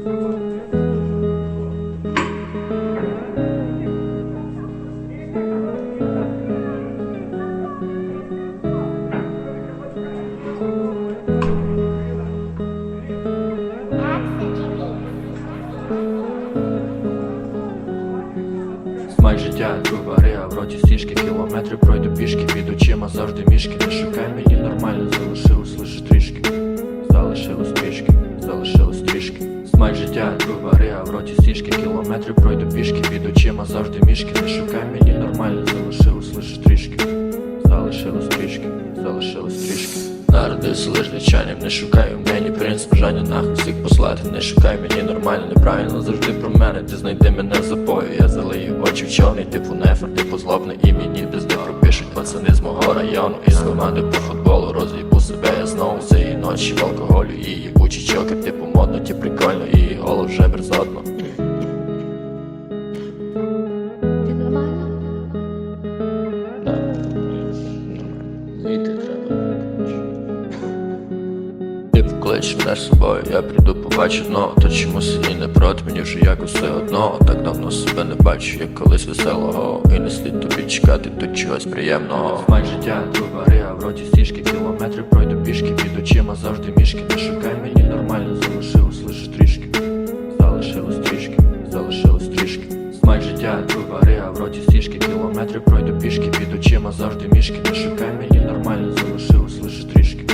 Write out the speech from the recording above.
Смак життя, вари, а в роті стіжки Кілометри пройду пішки, під очима завжди мішки. Не шукай мені нормально, залишилось лише трішки. Залишилось трішки, залишилось трішки Смак життя, вари, а в роті стіжки Кілометри пройду пішки, під очима завжди мішки. Не шукай мені нормально, залишилось лише трішки. Залишилось трішки, залишилось трішки. Народився лиш звичайним, не шукай у мені. Принц бажання нахуй всіх послати. Не шукай мені нормально, неправильно завжди про мене. Ти знайди мене в запою, я залию очі в чорний. Типу нефер, типу злобний і мені пізди пропишуть. Пацани з мого району Із команди по футболу. Роз'їбу себе я знову цієї ночі в алкоголю І їбучі чокер, типу Ти покличеш мене собою, я прийду побачу дно То чому сині не проти, мені вже як усе одно. Так давно себе не бачу, як колись веселого. І не слід тобі чекати тут чогось приємного. Смак життя, а в роті стіжки Кілометри пройду пішки, під очима завжди мішки Не шукай мені нормально, залишилось лише трішки. Залишилось трішки, залишилось трішки. Смак життя, а в роті стіжки Кілометри пройду пішки, під очима завжди мішки Не шукай мені нормально, залишилось лише трішки